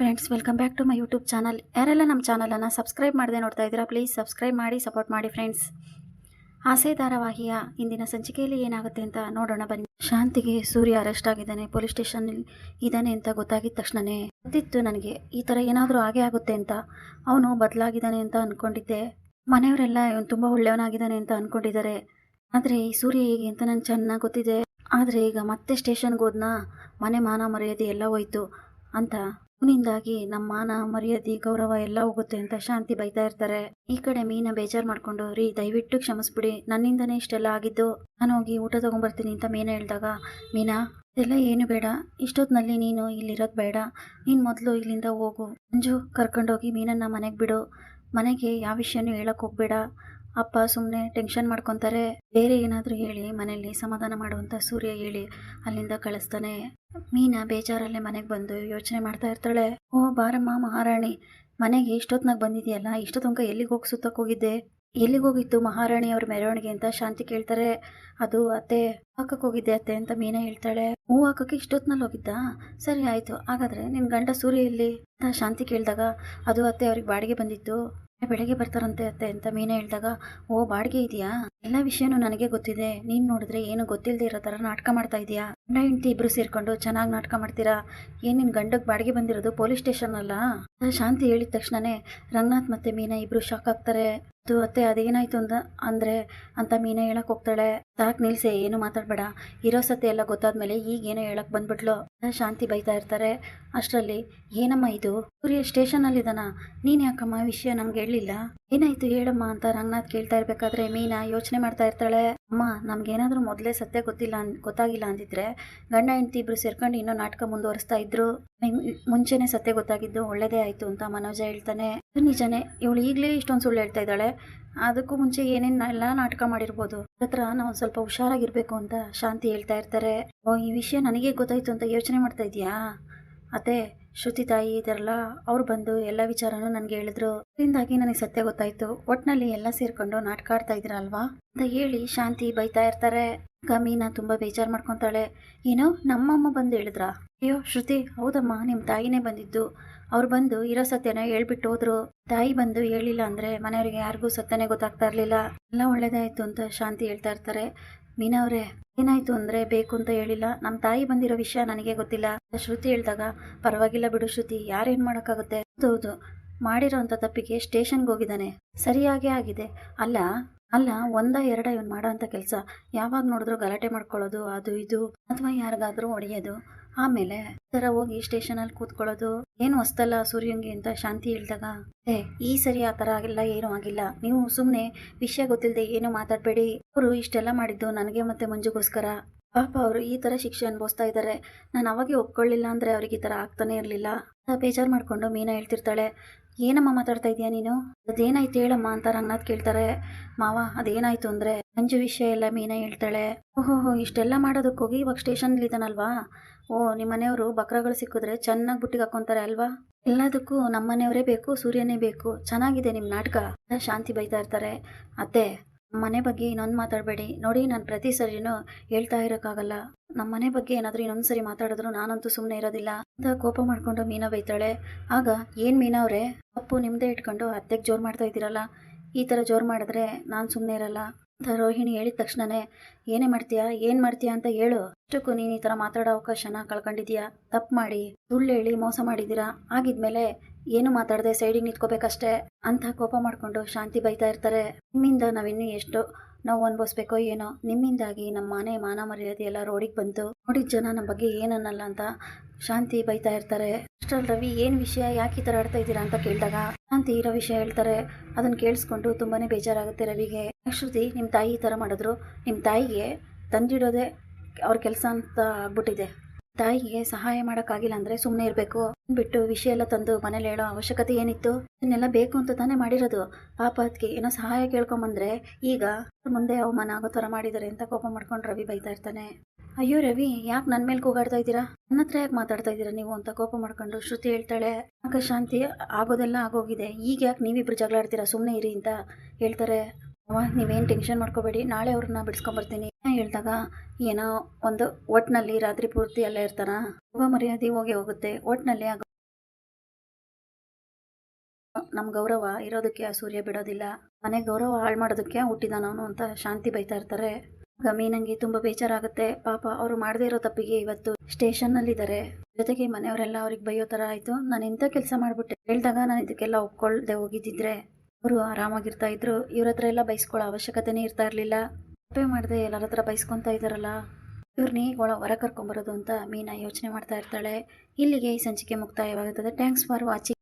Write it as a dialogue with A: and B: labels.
A: Friends welcome back to my YouTube channel ಯಾರೆಲ್ಲ ನಮ್ಮ ಚಾನಲನ್ನು ಸಬ್ಸ್ಕ್ರೈಬ್ ಮಾಡದೆ ನೋಡ್ತಾ ಇದ್ದೀರಾ ಪ್ಲೀಸ್ ಸಬ್ಸ್ಕ್ರೈಬ್ ಮಾಡಿ ಸಪೋರ್ಟ್ ಮಾಡಿ ಫ್ರೆಂಡ್ಸ್ ಆಸೆ ಧಾರಾವಾಹಿಯ ಇಂದಿನ ಸಂಚಿಕೆಯಲ್ಲಿ ಏನಾಗುತ್ತೆ ಅಂತ ನೋಡೋಣ, ಬನ್ನಿ. ಶಾಂತಿಗೆ ಸೂರ್ಯ ಅರೆಸ್ಟ್ ಆಗಿದ್ದಾನೆ ಪೊಲೀಸ್ ಸ್ಟೇಷನ್ ಇದ್ದಾನೆ ಅಂತ ಗೊತ್ತಾಗಿದ್ದ ತಕ್ಷಣನೇ ಗೊತ್ತಿತ್ತು ನನಗೆ, ಈ ಥರ ಏನಾದರೂ ಆಗೇ ಆಗುತ್ತೆ ಅಂತ. ಅವನು ಬದಲಾಗಿದ್ದಾನೆ ಅಂತ ಅಂದ್ಕೊಂಡಿದ್ದೆ ಮನೆಯವರೆಲ್ಲ ಇವನು ತುಂಬ ಒಳ್ಳೆಯವನಾಗಿದ್ದಾನೆ ಅಂತ ಅಂದ್ಕೊಂಡಿದ್ದಾರೆ ಆದರೆ ಈ ಸೂರ್ಯ ಹೇಗೆ ಅಂತ ನಂಗೆ ಚೆನ್ನಾಗಿ ಗೊತ್ತಿದೆ. ಆದರೆ ಈಗ ಮತ್ತೆ ಸ್ಟೇಷನ್ಗೆ ಹೋದ್ನಾ? ಮನೆ ಮಾನ ಮರ್ಯಾದೆ ಎಲ್ಲ ಹೋಯ್ತು ಅಂತ ಅವನಿಂದಾಗಿ ನಮ್ಮ ಮಾನ, ಮರ್ಯಾದೆ, ಗೌರವ ಎಲ್ಲ ಹೋಗುತ್ತೆ ಅಂತ ಶಾಂತಿ ಬೈತಾ ಇರ್ತಾರೆ. ಈ ಕಡೆ ಮೀನ ಬೇಜಾರ್ ಮಾಡ್ಕೊಂಡು, ರೀ, ದಯವಿಟ್ಟು ಕ್ಷಮಿಸ್ಬಿಡಿ. ನನ್ನಿಂದನೇ ಇಷ್ಟೆಲ್ಲ ಆಗಿದ್ದು. ನಾನು ಹೋಗಿ ಊಟ ತಗೊಂಡ್ಬರ್ತೀನಿ ಅಂತ ಮೀನ ಹೇಳಿದಾಗ, ಮೀನಾ, ಇದೆಲ್ಲ ಏನು ಬೇಡ. ಇಷ್ಟೊತ್ತಿನಲ್ಲಿ ನೀನು ಇಲ್ಲಿರೋದು ಬೇಡ. ನೀನು ಮೊದಲು ಇಲ್ಲಿಂದ ಹೋಗು. ಮಂಜು ಕರ್ಕೊಂಡೋಗಿ ಮೀನನ್ನ ಮನೆಗೆ ಬಿಡು. ಮನೆಗೆ ಯಾವ ವಿಷಯನೂ ಹೇಳಕ್ಕೆ ಹೋಗ್ಬೇಡ. ಅಪ್ಪ ಸುಮ್ಮನೆ ಟೆನ್ಷನ್ ಮಾಡ್ಕೊತಾರೆ. ಬೇರೆ ಏನಾದರೂ ಹೇಳಿ, ಮನೆಯಲ್ಲಿ ಸಮಾಧಾನ ಮಾಡುವಂಥ ಸೂರ್ಯ ಹೇಳಿ ಅಲ್ಲಿಂದ ಕಳಿಸ್ತಾನೆ. ಮೀನಾ ಬೇಜಾರಲ್ಲೇ ಮನೆಗೆ ಬಂದು ಯೋಚನೆ ಮಾಡ್ತಾ ಇರ್ತಾಳೆ. ಓ ಬಾರಮ್ಮ ಮಹಾರಾಣಿ, ಮನೆಗೆ ಇಷ್ಟೊತ್ನಾಗ ಬಂದಿದೆಯಲ್ಲ, ಇಷ್ಟೋ ತನಕ ಎಲ್ಲಿಗೆ ಹೋಗಿ ಸುತ್ತಕ್ಕೆ ಹೋಗಿದ್ದೆ? ಎಲ್ಲಿಗೆ ಹೋಗಿತ್ತು ಮಹಾರಾಣಿ ಅವ್ರ ಮೆರವಣಿಗೆ ಅಂತ ಶಾಂತಿ ಕೇಳ್ತಾರೆ. ಅದು ಅತ್ತೆ ಹಾಕಕ್ಕೆ ಹೋಗಿದ್ದೆ ಅತ್ತೆ ಅಂತ ಮೀನಾ ಹೇಳ್ತಾಳೆ. ಹೂ ಹಾಕಕ್ಕೆ ಇಷ್ಟೊತ್ನಲ್ಲಿ ಹೋಗಿದ್ದ? ಸರಿ ಆಯಿತು, ಹಾಗಾದ್ರೆ ನಿನ್ ಗಂಡ ಸೂರ್ಯ ಇಲ್ಲಿ ಅಂತ ಶಾಂತಿ ಕೇಳಿದಾಗ ಅದು ಅತ್ತೆ ಅವ್ರಿಗೆ ಬಾಡಿಗೆ ಬಂದಿತ್ತು. ಬೆಳಗ್ಗೆ ಬರ್ತಾರಂತೆ ಅತ್ತೆ ಅಂತ ಮೀನಾ ಹೇಳಿದಾಗ, ಓ, ಬಾಡಿಗೆ ಇದೆಯಾ? ಎಲ್ಲ ವಿಷಯನೂ ನನಗೆ ಗೊತ್ತಿದೆ. ನೀನು ನೋಡಿದ್ರೆ ಏನು ಗೊತ್ತಿಲ್ಲದೆ ಇರೋ ಥರ ನಾಟಕ ಮಾಡ್ತಾ ಇದೀಯಾ? ಗಂಡ ಹೆಂಡತಿ ಇಬ್ರು ಸೇರ್ಕೊಂಡು ಚೆನ್ನಾಗಿ ನಾಟಕ ಮಾಡ್ತೀರಾ? ಏನ್ ನಿನ್ ಗಂಡಕ್ಕೆ ಬಾಡಿಗೆ ಬಂದಿರೋದು ಪೊಲೀಸ್ ಸ್ಟೇಷನ್ ಅಲ್ಲ? ಶಾಂತಿ ಹೇಳಿದ ತಕ್ಷಣನೇ ರಂಗನಾಥ್ ಮತ್ತೆ ಮೀನಾ ಇಬ್ರು ಶಾಕ್ ಆಗ್ತಾರೆ. ಅದು ಅತ್ತೆ, ಅದೇನಾಯ್ತು ಅಂದ, ಅಂದ್ರೆ? ಅಂತ ಮೀನಾ ಹೇಳಕ್ ಹೋಗ್ತಾಳೆ. ಸಾಕ್ ನಿಲ್ಸೆ, ಏನು ಮಾತಾಡ್ಬೇಡ. ಇರೋ ಸತ್ಯ ಎಲ್ಲ ಗೊತ್ತಾದ್ಮೇಲೆ ಈಗ ಏನೋ ಹೇಳಕ್ ಬಂದ್ಬಿಟ್ಲು. ಶಾಂತಿ ಬೈತಾ ಇರ್ತಾರೆ. ಅಷ್ಟರಲ್ಲಿ, ಏನಮ್ಮ ಇದು? ಸೂರ್ಯ ಸ್ಟೇಷನ್ ಅಲ್ಲಿದ್ದಾನ ನೀನ್ ಯಾಕಮ್ಮ ವಿಷಯ ನಮ್ಗೆ ಹೇಳಿಲ್ಲ ಏನಾಯ್ತು ಹೇಳಮ್ಮ? ಅಂತ ರಂಗನಾಥ್ ಕೇಳ್ತಾ ಇರ್ಬೇಕಾದ್ರೆ ಮೀನಾ ಯೋಚನೆ ಮಾಡ್ತಾ ಇರ್ತಾಳೆ. ಅಮ್ಮ, ನಮ್ಗೇನಾದ್ರೂ ಮೊದಲೇ ಸತ್ಯ ಗೊತ್ತಿಲ್ಲ ಗೊತ್ತಾಗಿಲ್ಲ ಅಂದಿದ್ರೆ ಗಂಡ ಹೆಂಡತಿ ಇಬ್ರು ಸೇರ್ಕೊಂಡು ಇನ್ನೂ ನಾಟಕ ಮುಂದುವರಿಸ್ತಾ ಇದ್ರು. ಮುಂಚೆನೆ ಸತ್ಯ ಗೊತ್ತಾಗಿದ್ದು ಒಳ್ಳೇದೇ ಆಯ್ತು ಅಂತ ಮನೋಜ ಹೇಳ್ತಾನೆ. ನಿಜನೇ, ಇವಳು ಈಗಲೇ ಇಷ್ಟೊಂದು ಸುಳ್ಳು ಹೇಳ್ತಾ ಇದ್ದಾಳೆ. ಅದಕ್ಕೂ ಮುಂಚೆ ಏನೇನು ಎಲ್ಲ ನಾಟಕ ಮಾಡಿರ್ಬೋದು. ಹತ್ರ ನಾವು ಸ್ವಲ್ಪ ಹುಷಾರಾಗಿರ್ಬೇಕು ಅಂತ ಶಾಂತಿ ಹೇಳ್ತಾ ಇರ್ತಾರೆ. ಓ, ಈ ವಿಷಯ ನನಗೆ ಗೊತ್ತಾಯ್ತು ಅಂತ ಯೋಚನೆ ಮಾಡ್ತಾ ಇದೀಯಾ? ಅತ್ತೆ ಶ್ರುತಿ ತಾಯಿ ಇದರಲ್ಲ, ಅವ್ರು ಬಂದು ಎಲ್ಲ ವಿಚಾರನೂ ನನಗೆ ಹೇಳಿದ್ರು. ಇದರಿಂದಾಗಿ ನನಗೆ ಸತ್ಯ ಗೊತ್ತಾಯ್ತು. ಒಟ್ನಲ್ಲಿ ಎಲ್ಲ ಸೇರ್ಕೊಂಡು ನಾಟಕ ಆಡ್ತಾ ಇದ್ರಲ್ವಾ? ಅಂತ ಹೇಳಿ ಶಾಂತಿ ಬೈತಾ ಇರ್ತಾರೆ. ಗಮೀನ ಮೀನಾ ತುಂಬಾ ಬೇಜಾರು ಮಾಡ್ಕೊತಾಳೆ. ಏನೋ ನಮ್ಮಮ್ಮ ಬಂದು ಹೇಳಿದ್ರಾ? ಅಯ್ಯೋ, ಶ್ರುತಿ, ಹೌದಮ್ಮ ನಿಮ್ಮ ತಾಯಿನೇ ಬಂದಿದ್ದು. ಅವ್ರು ಬಂದು ಇರೋ ಸತ್ಯನ ಹೇಳ್ಬಿಟ್ಟು ಹೋದ್ರು. ತಾಯಿ ಬಂದು ಹೇಳಿಲ್ಲ ಅಂದ್ರೆ ಮನೆಯವರಿಗೆ ಯಾರಿಗೂ ಸತ್ಯನೇ ಗೊತ್ತಾಗ್ತಾ ಇರ್ಲಿಲ್ಲ. ಎಲ್ಲ ಒಳ್ಳೇದಾಯ್ತು ಅಂತ ಶಾಂತಿ ಹೇಳ್ತಾ ಇರ್ತಾರೆ. ಮೀನಾ ಅವ್ರೆ, ಏನಾಯ್ತು ಅಂದ್ರೆ ಬೇಕು ಅಂತ ಹೇಳಿಲ್ಲ. ನಮ್ಮ ತಾಯಿ ಬಂದಿರೋ ವಿಷಯ ನನಗೆ ಗೊತ್ತಿಲ್ಲ. ಶ್ರುತಿ ಹೇಳಿದಾಗ, ಪರವಾಗಿಲ್ಲ ಬಿಡು ಶ್ರುತಿ, ಯಾರೇನ್ ಮಾಡೋಕ್ಕಾಗುತ್ತೆ? ಹೌದು ಮಾಡಿರೋ ಅಂತ ತಪ್ಪಿಗೆ ಸ್ಟೇಷನ್ಗೆ ಹೋಗಿದ್ದಾನೆ. ಸರಿಯಾಗೇ ಆಗಿದೆ. ಅಲ್ಲ ಅಲ್ಲ, ಒಂದ, ಎರಡ ಇವನ್ ಮಾಡೋ ಅಂತ ಕೆಲಸ. ಯಾವಾಗ ನೋಡಿದ್ರು ಗಲಾಟೆ ಮಾಡ್ಕೊಳ್ಳೋದು, ಅದು ಇದು, ಅಥವಾ ಯಾರಿಗಾದ್ರೂ ಹೊಡೆಯೋದು ಆಮೇಲೆ ಈ ಹೋಗಿ ಹೋಗಿ ಸ್ಟೇಷನಲ್ಲಿ ಕೂತ್ಕೊಳ್ಳೋದು. ಏನು ಹೊಸ್ತಲ್ಲ ಸೂರ್ಯಂಗಿ ಅಂತ ಶಾಂತಿ ಇಲ್ದಾಗ ಏ, ಈ ಸರಿ ಆ ತರ ಆಗಿಲ್ಲ, ಏನು ಆಗಿಲ್ಲ. ನೀವು ಸುಮ್ಮನೆ ವಿಷಯ ಗೊತ್ತಿಲ್ಲದೆ ಏನು ಮಾತಾಡಬೇಡಿ. ಅವರು ಇಷ್ಟೆಲ್ಲ ಮಾಡಿದ್ದು ನನಗೆ ಮತ್ತೆ ಮಂಜುಗೋಸ್ಕರ. ಪಾಪ ಅವರು ಈ ಥರ ಶಿಕ್ಷೆ ಅನುಭವಿಸ್ತಾ ಇದ್ದಾರೆ ನಾನು ಅವಾಗೆ ಒಪ್ಕೊಳ್ಳಿಲ್ಲ ಅಂದರೆ ಅವ್ರಿಗೆ ಈ ಥರ ಆಗ್ತಾನೆ ಇರಲಿಲ್ಲ. ಬೇಜಾರು ಮಾಡ್ಕೊಂಡು ಮೀನಾ ಹೇಳ್ತಿರ್ತಾಳೆ. ಏನಮ್ಮ ಮಾತಾಡ್ತಾ ಇದೀಯಾ ನೀನು? ಅದೇನಾಯ್ತು ಹೇಳಮ್ಮ ಅಂತ ರಂಗನಾಥ್ ಕೇಳ್ತಾರೆ. ಮಾವ, ಅದೇನಾಯ್ತು ಅಂದ್ರೆ ಮಂಜು ವಿಷಯ ಎಲ್ಲ ಮೀನಾ ಹೇಳ್ತಾಳೆ. ಓಹೋ ಇಷ್ಟೆಲ್ಲ ಮಾಡೋದಕ್ಕೆ ಹೋಗಿ ಇವಾಗ ಸ್ಟೇಷನ್ ಇದ್ದಾನಲ್ವಾ? ಓ, ನಿಮ್ಮ ಮನೆಯವರು ಬಕ್ರಗಳು ಸಿಕ್ಕಿದ್ರೆ ಚೆನ್ನಾಗಿ ಬುಟ್ಟಿಗೆ ಹಾಕೊಂತಾರೆ ಅಲ್ವಾ? ಎಲ್ಲದಕ್ಕೂ ನಮ್ಮ ಮನೆಯವರೇ ಬೇಕು, ಸೂರ್ಯನೇ ಬೇಕು. ಚೆನ್ನಾಗಿದೆ ನಿಮ್ಮ ನಾಟಕ. ಶಾಂತಿ ಬೈತಾ ಇರ್ತಾರೆ. ಅತ್ತೆ ಮನೆ ಬಗ್ಗೆ ಇನ್ನೊಂದು ಮಾತಾಡಬೇಡಿ. ನೋಡಿ, ನಾನು ಪ್ರತಿ ಸರಿನೂ ಹೇಳ್ತಾ ಇರೋಕ್ಕಾಗಲ್ಲ. ನಮ್ಮ ಮನೆ ಬಗ್ಗೆ ಏನಾದರೂ ಇನ್ನೊಂದು ಸರಿ ಮಾತಾಡಿದ್ರು ನಾನಂತೂ ಸುಮ್ಮನೆ ಇರೋದಿಲ್ಲ. ಅಂತ ಕೋಪ ಮಾಡಿಕೊಂಡು ಮೀನಾ ಬೈತಾಳೆ. ಆಗ ಏನು ಮೀನಾ ಅವರೇ? ಅಪ್ಪು ನಿಮ್ಮದೇ ಇಟ್ಕೊಂಡು ಅತ್ತೆಗೆ ಜೋರು ಮಾಡ್ತಾ ಇದ್ದೀರಲ್ಲ. ಈ ಥರ ಜೋರು ಮಾಡಿದ್ರೆ ನಾನು ಸುಮ್ಮನೆ ಇರಲ್ಲ. ಅಂತ ರೋಹಿಣಿ ಹೇಳಿದ ತಕ್ಷಣನೇ, ಏನೇ ಮಾಡ್ತೀಯಾ? ಏನು ಮಾಡ್ತೀಯಾ ಅಂತ ಹೇಳು. ಅಷ್ಟಕ್ಕೂ ನೀನು ಈ ಥರ ಮಾತಾಡೋ ಅವಕಾಶನ ಕಳ್ಕೊಂಡಿದ್ದೀಯಾ? ತಪ್ಪು ಮಾಡಿ. ಸುಳ್ಳು ಹೇಳಿ ಮೋಸ ಮಾಡಿದ್ದೀರಾ? ಆಗಿದ್ಮೇಲೆ ಏನು ಮಾತಾಡದೆ ಸೈಡಿಗೆ ನಿಂತ್ಕೋಬೇಕಷ್ಟೇ ಅಂತ ಕೋಪ ಮಾಡ್ಕೊಂಡು ಶಾಂತಿ ಬೈತಾ ಇರ್ತಾರೆ. ನಿಮ್ಮಿಂದ ನಾವಿನ್ನೂ ಎಷ್ಟು ನಾವು ಅನ್ಭವಿಸ್ಬೇಕೋ ಏನೋ, ನಿಮ್ಮಿಂದಾಗಿ ನಮ್ಮ ಮನೆ ಮಾನ ಮರ್ಯಾದೆ ಎಲ್ಲ ರೋಡಿಗೆ ಬಂತು ನೋಡಿದ ಜನ ನಮ್ಮ ಬಗ್ಗೆ ಏನನ್ನಲ್ಲ ಅಂತ ಶಾಂತಿ ಬೈತಾ ಇರ್ತಾರೆ. ಅಷ್ಟರಲ್ಲಿ ರವಿ, ಏನು ವಿಷಯ, ಯಾಕೆ ಈ ಥರ ಆಡ್ತಾ ಇದ್ದೀರಾ ಅಂತ ಕೇಳಿದಾಗ ಶಾಂತಿ ಇರೋ ವಿಷಯ ಹೇಳ್ತಾರೆ. ಅದನ್ನು ಕೇಳಿಸ್ಕೊಂಡು ತುಂಬಾನೇ ಬೇಜಾರಾಗುತ್ತೆ ರವಿಗೆ. ಶ್ರುತಿ ನಿಮ್ಮ ತಾಯಿ ಈ ಥರ ಮಾಡಿದ್ರು ನಿಮ್ಮ ತಾಯಿಗೆ ತಂದಿಡೋದೇ ಅವ್ರ ಕೆಲಸ ಅಂತ ಆಗ್ಬಿಟ್ಟಿದೆ. ತಾಯಿಗೆ ಸಹಾಯ ಮಾಡೋಕ್ಕಾಗಿಲ್ಲ ಅಂದ್ರೆ ಸುಮ್ಮನೆ ಇರಬೇಕು. ಬಿಟ್ಟು ವಿಷಯ ಎಲ್ಲ ತಂದು ಮನೇಲಿ ಹೇಳೋ ಅವಶ್ಯಕತೆ ಏನಿತ್ತು? ಇದನ್ನೆಲ್ಲ ಬೇಕು ಅಂತ ತಾನೇ ಮಾಡಿರೋದು. ಪಾಪ ಅದಕ್ಕೆ ಏನೋ ಸಹಾಯ ಕೇಳ್ಕೊಂಬಂದ್ರೆ ಈಗ ಮುಂದೆ ಅವಮಾನ ಆಗೋ ಥರ ಮಾಡಿದ್ದಾರೆ ಅಂತ ಕೋಪ ಮಾಡ್ಕೊಂಡು ರವಿ ಬೈತಾ ಇರ್ತಾನೆ. ಅಯ್ಯೋ ರವಿ, ಯಾಕೆ ನನ್ನ ಮೇಲೆ ಕೂಗಾಡ್ತಾ ಇದ್ದೀರಾ? ನನ್ನ ಹತ್ರ ಯಾಕೆ ಮಾತಾಡ್ತಾ ಇದ್ದೀರಾ ನೀವು ಅಂತ ಕೋಪ ಮಾಡ್ಕೊಂಡು ಶ್ರುತಿ ಹೇಳ್ತಾಳೆ. ಆಗ ಶಾಂತಿ ಆಗೋದೆಲ್ಲ ಆಗೋಗಿದೆ. ಈಗ ಯಾಕೆ ನೀವಿಬ್ರು ಜಗಳ ಆಡ್ತೀರಾ? ಸುಮ್ಮನೆ ಇರಿ ಅಂತ ಹೇಳ್ತಾರೆ. ಅವ, ನೀವೇನು ಟೆನ್ಷನ್ ಮಾಡ್ಕೋಬೇಡಿ. ನಾಳೆ ಅವ್ರನ್ನ ಬಿಡಿಸ್ಕೊಂಬರ್ತೀನಿ ಹೇಳಿದಾಗ, ಏನೋ ಒಂದು ಒಟ್ಟಿನಲ್ಲಿ ರಾತ್ರಿ ಪೂರ್ತಿ ಅಲ್ಲೇ ಇರ್ತಾರ? ಹೋಗೋ ಮರ್ಯಾದೆ ಹೋಗಿ ಹೋಗುತ್ತೆ. ಒಟ್ಟಿನಲ್ಲಿ ಆಗ ನಮ್ಮ ಗೌರವ ಇರೋದಕ್ಕೆ ಆ ಸೂರ್ಯ ಬಿಡೋದಿಲ್ಲ. ಮನೆ ಗೌರವ ಹಾಳು ಮಾಡೋದಕ್ಕೆ ಹುಟ್ಟಿದಾನವನು ಅಂತ ಶಾಂತಿ ಬೈತಾ ಇರ್ತಾರೆ. ಗಮೀನಂಗೆ ಮೀನಂಗೆ ತುಂಬ ಬೇಜಾರಾಗುತ್ತೆ. ಪಾಪ ಅವರು ಮಾಡದೇ ಇರೋ ತಪ್ಪಿಗೆ ಇವತ್ತು ಸ್ಟೇಷನ್ ಅಲ್ಲಿ ಇದ್ದಾರೆ ಜೊತೆಗೆ ಮನೆಯವರೆಲ್ಲ ಅವ್ರಿಗೆ ಬೈಯೋ ತರ ಆಯ್ತು. ನಾನು ಇಂಥ ಕೆಲಸ ಮಾಡ್ಬಿಟ್ಟೆ. ಹೇಳಿದಾಗ ನಾನು ಇದಕ್ಕೆಲ್ಲ ಒಪ್ಕೊಳ್ದೆ ಹೋಗಿದ್ದಿದ್ರೆ. ಅವರು ಆರಾಮಾಗಿರ್ತಾ ಇದ್ರು. ಇವ್ರ ಹತ್ರ ಎಲ್ಲ ಬೈಸ್ಕೊಳ್ಳೋ ಅವಶ್ಯಕತೆನೇ ಇರ್ತಾ ಇರಲಿಲ್ಲ. ತಪ್ಪೇ ಮಾಡದೆ ಎಲ್ಲರ ಹತ್ರ ಬೈಸ್ಕೊತಾ ಇದ್ದಾರಲ್ಲ ಇವ್ರನ್ನ ಈಗ ಒಳ, ಹೊರ ಕರ್ಕೊಂಬರೋದು ಅಂತ ಮೀನಾ ಯೋಚನೆ ಮಾಡ್ತಾ ಇರ್ತಾಳೆ. ಇಲ್ಲಿಗೆ ಈ ಸಂಚಿಕೆ ಮುಕ್ತಾಯವಾಗುತ್ತದೆ. Thanks for watching